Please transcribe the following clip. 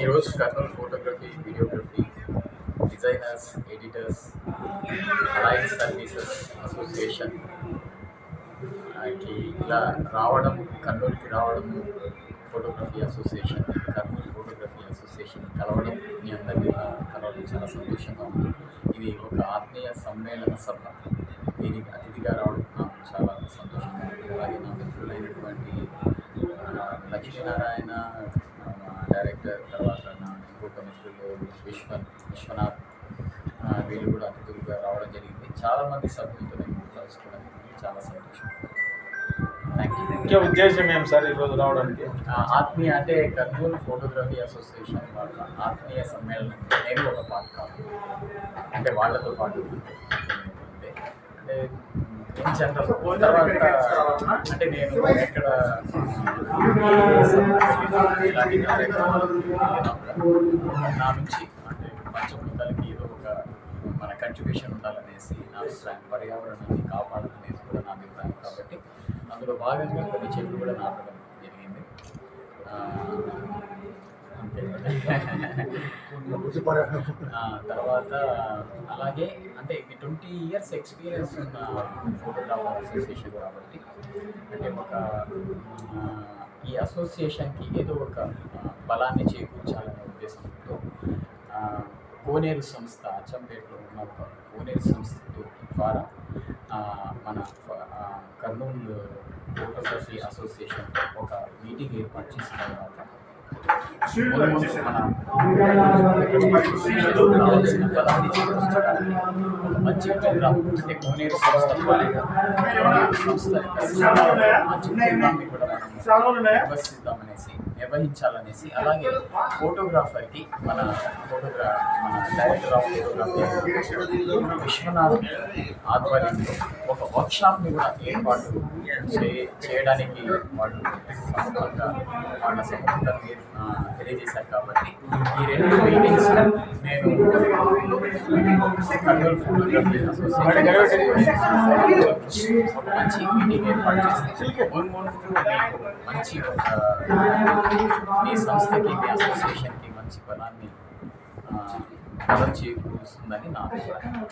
ఈరోజు Kurnool photography videography designers editors alliance services association ఇలా రావడం కర్నూలుకి రావడం photography association Kurnool photography association కలవడం మీ అందరినీ ఇలా కలవడం చాలా సంతోషంగా ఉంది. ఇది ఒక ఆత్మీయ సమ్మేళన సభ. దీనికి అతిథిగా రావడం నాకు చాలా సంతోషంగా ఉంది అలాగే నా మిత్రులైనటువంటి ఆ, లక్ష్మీనారాయణ డైరెక్టర్ తర్వాత నా ఇంకొక మిత్రులు విశ్వన్ విశ్వనాథ్ వీళ్ళు కూడా అతిథులుగా రావడం జరిగింది. చాలామంది సభ్యులతో నేను కలుసుకోవడం జరిగింది. చాలా సంతోషం. ముఖ్య ఉద్దేశం ఏం సార్ ఈరోజు రావడానికి? ఆత్మీయ అంటే కర్నూలు ఫోటోగ్రఫీ అసోసియేషన్ వాళ్ళ ఆత్మీయ సమ్మేళనం. నేను ఒక పార్ట్ కాదు అంటే వాళ్ళతో పాటు అంటే ఇన్ జనరల్. తర్వాత అంటే నేను ఇక్కడ ఇలాంటి కార్యక్రమాలు నా నుంచి అంటే పంచభూతాలకి ఏదో ఒక మన కంట్రిబ్యూషన్ ఉండాలనేసి నా అభిప్రాయం పర్యావరణాన్ని కాపాడాలనేసి కూడా నా అభిప్రాయం. కాబట్టి అందులో భాగంగా కొన్ని చెట్లు కూడా నాటడం జరిగింది అంతే. తర్వాత అలాగే అంటే ఇది ట్వంటీ ఇయర్స్ ఎక్స్పీరియన్స్ ఉన్న ఫోటోగ్రాఫర్ అసోసియేషన్ కాబట్టి అంటే ఒక ఈ అసోసియేషన్కి ఏదో ఒక బలాన్ని చేకూర్చాలనే ఉద్దేశంతో కోనేరు సంస్థ అచ్చంపేటలో ఉన్న ఒక కోనేరు సంస్థ ద్వారా మన కర్నూలు ఫోటోగ్రఫీ అసోసియేషన్ ఒక మీటింగ్ ఏర్పాటు చేసిన తర్వాత ముందు మన కావాల్సిన బలాన్ని చేకూర్చడానికి ఒక మంచి ప్రోగ్రామ్ అంటే కోనేరు సంస్థ ద్వారా కోనేరు సంస్థ యొక్క మంచి ప్రోగ్రామ్ని కూడా మనం నిర్వహిస్తామనేసి నిర్వహించాలనేసి అలాగే ఫోటోగ్రాఫర్కి మన ఫోటోగ్రాఫ్ మన డైరెక్టర్ ఆఫ్ ఫోటోగ్రఫీ విశ్వనాథ్ ఆధ్వర్యంలో ఒక వర్క్షాప్ని కూడా ఏర్పాటు చే- చేయడానికి వాళ్ళు వాళ్ళ సంబంధం తెలియజేశారు కాబట్టి ఈ రెండు మీటింగ్స్ నేను ఫోటోగ్రఫీ మంచి మీటింగ్ ఏర్పాటు చేస్తే మంచి మీ సంస్థకి మీ అసోసియేషన్కి మంచి బలాన్ని బలం చేకూరుస్తుందని నా అభిప్రాయం.